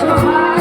Somehow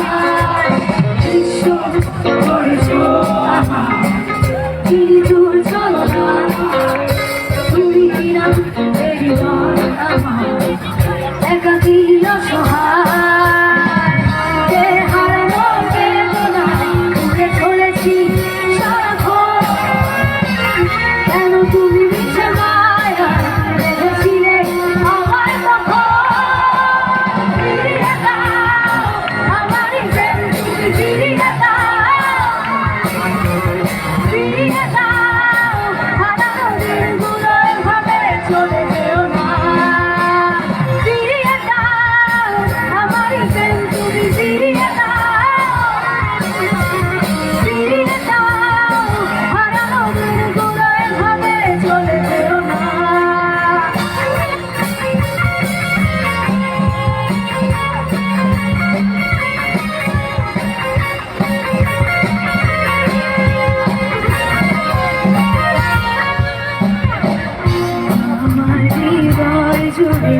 করে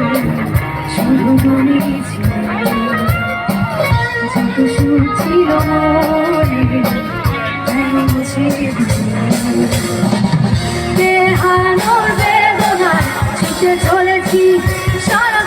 ছিল মনে মুছে বেহানোর বেদনায় চলেছি সারা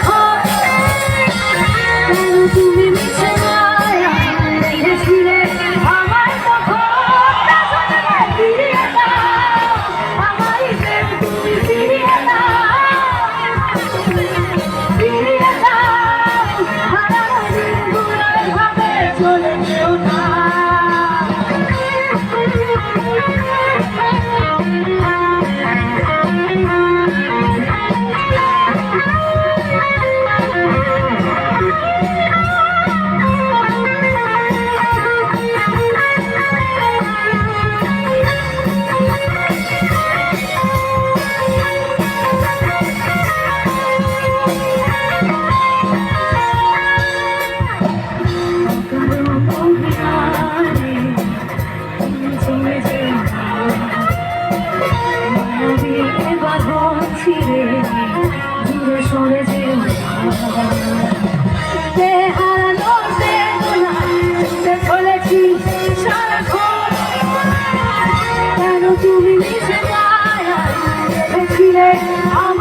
Yeah.